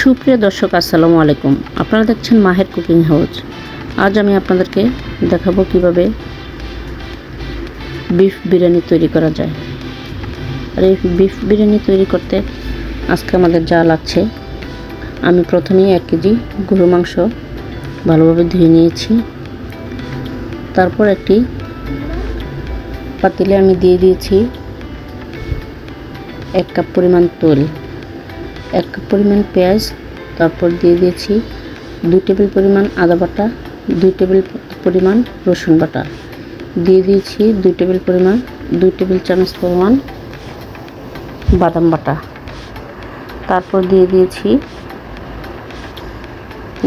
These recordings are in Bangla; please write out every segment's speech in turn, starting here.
সুপ্রিয় দর্শক, আসসালামু আলাইকুম। আপনারা দেখছেন মাহের কুকিং হাউস আজ আমি আপনাদেরকে দেখাবো কীভাবে বিফ বিরিয়ানি তৈরি করা যায়। আর এই বিফ বিরিয়ানি তৈরি করতে আজকে আমাদের যা লাগছে, আমি প্রথমেই এক কেজি গরু মাংস ভালোভাবে ধুয়ে নিয়েছি। তারপর একটি পাতিলে আমি দিয়ে দিয়েছি এক কাপ পরিমাণ তেল। এক কাপ পরিমাণ পেঁয়াজ, তারপর দিয়ে দিয়েছি দুই টেবিল পরিমাণ আদা বাটা দুই টেবিল পরিমাণ রসুন বাটা। দিয়ে দিয়েছি দুই টেবিল পরিমাণ দুই টেবিল চামচ পরিমাণ বাদাম বাটা। তারপর দিয়ে দিয়েছি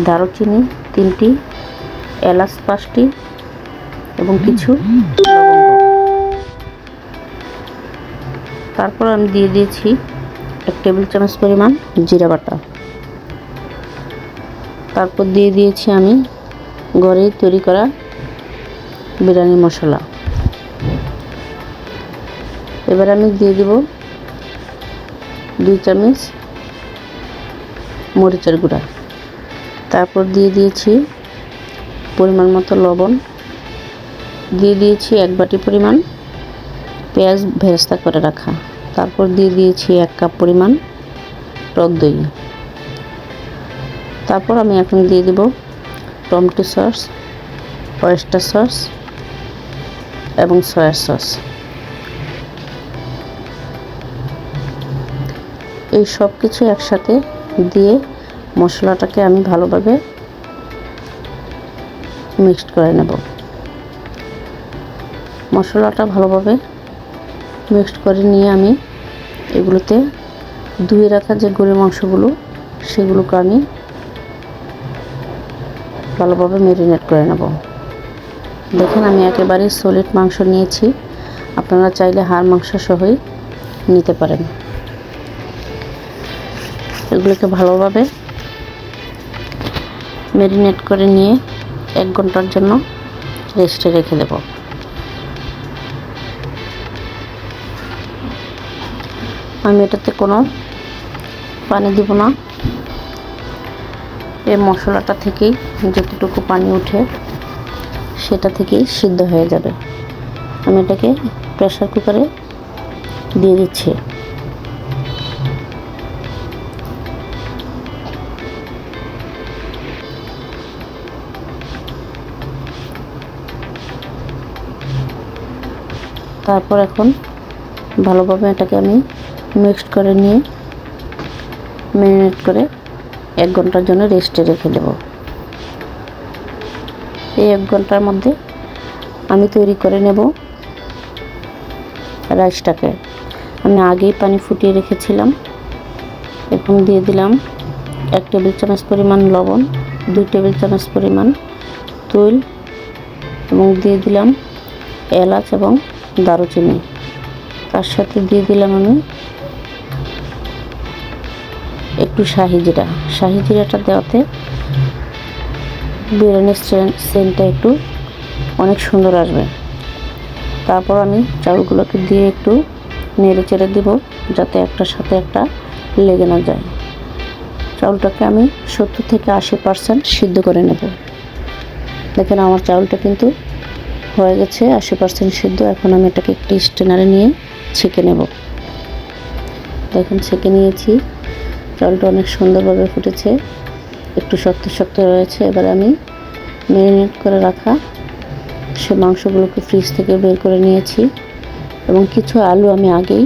দারুচিনি, তিনটি এলাচ পাঁচটি এবং কিছু তারপর আমি দিয়ে দিয়েছি এক টেবিল চামচ পরিমাণ জিরা বাটা। তারপর দিয়ে দিয়েছি আমি ঘরে তৈরি করা বিরিয়ানি মশলা। এবার আমি দিয়ে দেব দুই চামচ মরিচের গুঁড়া। তারপর দিয়ে দিয়েছি পরিমাণ মতো লবণ। দিয়ে দিয়েছি এক বাটি পরিমাণ পেঁয়াজ ভেস্তা করে রাখা। তারপর দিয়ে দিয়েছি এক কাপ পরিমাণ টক দই। তারপর আমি এখন দিয়ে দেব টমেটো সস ওয়েস্টার সস এবং সয়া সস। এই সব কিছু একসাথে দিয়ে মশলাটাকে আমি ভালোভাবে মিক্সড করে নেব। মশলাটা ভালোভাবে মিক্সড করে নিয়ে আমি এগুলোতে ধুয়ে রাখা যে গরুর মাংসগুলো, সেগুলোকে আমি ভালোভাবে ম্যারিনেট করে নেব। দেখেন আমি একেবারে সলিড মাংস নিয়েছি। আপনারা চাইলে হাড় মাংস সহই নিতে পারেন। এগুলোকে ভালোভাবে ম্যারিনেট করে নিয়ে এক ঘণ্টার জন্য রেস্টে রেখে দেবো। আমি এটাতে কোনো পানি দিব না। এই মশলাটা থেকেই যতটুকু পানি উঠে সেটা থেকেই সিদ্ধ হয়ে যাবে। আমি এটাকে প্রেশার কুকারে দিয়ে দিচ্ছি। তারপর এখন ভালোভাবে এটাকে আমি মিক্সড করে নিয়ে ম্যারিনেট করে এক ঘণ্টার জন্য রেস্টে রেখে দেব। এই এক ঘণ্টার মধ্যে আমি তৈরি করে নেব রাইসটাকে। আমি আগেই পানি ফুটিয়ে রেখেছিলাম এখন দিয়ে দিলাম এক টেবিল চামচ পরিমাণ লবণ, দুই টেবিল চামচ পরিমাণ তৈল এবং দিয়ে দিলাম এলাচ এবং দারুচিনি। তার সাথে দিয়ে দিলাম আমি একটু শাহি জিরা। শাহি জিরাটা দেওয়াতে বিরিয়ানির সেন্টটা একটু অনেক সুন্দর আসবে। তারপর আমি চাউলগুলোকে দিয়ে একটু নেড়ে চেড়ে দেব, যাতে একটার সাথে একটা লেগে না যায়। চাউলটাকে আমি সত্তর থেকে আশি পার্সেন্ট সিদ্ধ করে নেব। দেখেন আমার চাউলটা কিন্তু হয়ে গেছে, আশি পার্সেন্ট সিদ্ধ। এখন আমি এটাকে একটি স্টেনারে নিয়ে ছেঁকে নেব। দেখুন ছেঁকে নিয়েছি। চালটা অনেক সুন্দরভাবে ফুটেছে। একটু শক্ত শক্ত রয়েছে। এবার আমি ম্যারিনেট করে রাখা সে মাংসগুলোকে ফ্রিজ থেকে বের করে নিয়েছি এবং কিছু আলু আমি আগেই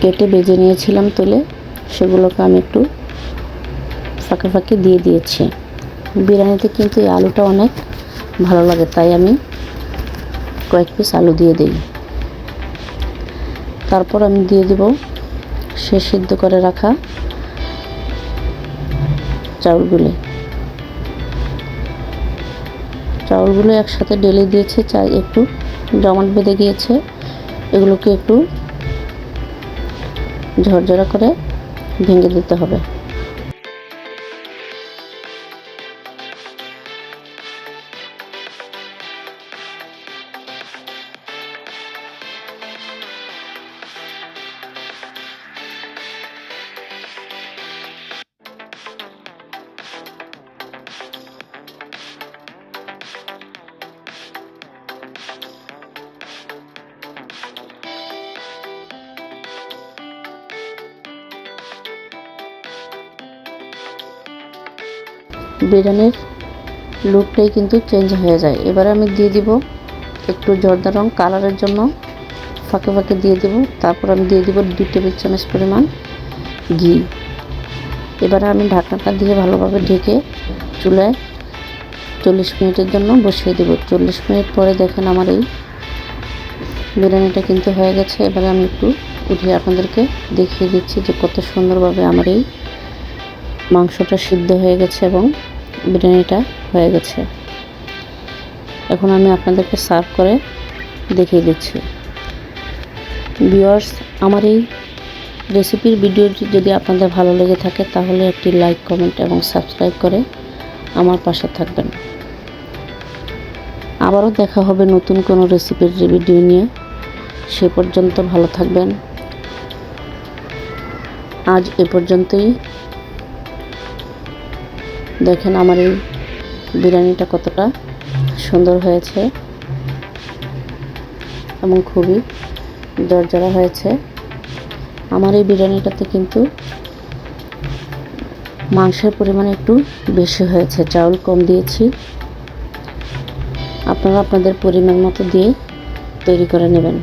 কেটে বেজে নিয়েছিলাম তুলে। সেগুলোকে আমি একটু ফাঁকে ফাঁকে দিয়ে দিয়েছি। বিরিয়ানিতে কিন্তু এই আলুটা অনেক ভালো লাগে, তাই আমি কয়েক পিস আলু দিয়ে দিই। তারপর আমি দিয়ে দেব সে সিদ্ধ করে রাখা চাউলগুলি। চাউলগুলো একসাথে ডেলে দিয়েছে, চাই একটু জমাট বেঁধে গিয়েছে। এগুলোকে একটু ঝরঝরা করে ভেঙে দিতে হবে। বিরিয়ানির লুকটাই কিন্তু চেঞ্জ হয়ে যায়। এবারে আমি দিয়ে দিব একটু জর্দা রং কালারের জন্য। ফাঁকে ফাঁকে দিয়ে দেব। তারপর আমি দিয়ে দিব দুই টেবিল চামচ পরিমাণ ঘি। এবারে আমি ঢাকনাটা দিয়ে ভালোভাবে ঢেকে চুলায় চল্লিশ মিনিটের জন্য বসিয়ে দেব। চল্লিশ মিনিট পরে দেখেন আমার এই বিরিয়ানিটা কিন্তু হয়ে গেছে। এবারে আমি একটু উঠিয়ে আপনাদেরকে দেখিয়ে দিচ্ছি যে কত সুন্দরভাবে আমার এই মাংসটা সিদ্ধ হয়ে গেছে এবং বিরিয়ানিটা হয়ে গেছে। এখন আমি আপনাদেরকে সার্ভ করে দেখিয়ে দিচ্ছি। ভিউয়ার্স, আমার এই রেসিপির ভিডিওটি যদি আপনাদের ভালো লেগে থাকে, তাহলে একটি লাইক, কমেন্ট এবং সাবস্ক্রাইব করে আমার পাশে থাকবেন। আবারও দেখা হবে নতুন কোনো রেসিপির ভিডিও নিয়ে। সে পর্যন্ত ভালো থাকবেন। আজ এ পর্যন্তই। দেখেন আমার এই বিরিয়ানিটা কতটা সুন্দর হয়েছে এবং খুবই দরজারা হয়েছে। আমার এই বিরিয়ানিটাতে কিন্তু মাংসের পরিমাণ একটু বেশি হয়েছে, চাউল কম দিয়েছি। আপনারা আপনাদের পরিমাণ মতো দিয়ে তৈরি করে নেবেন।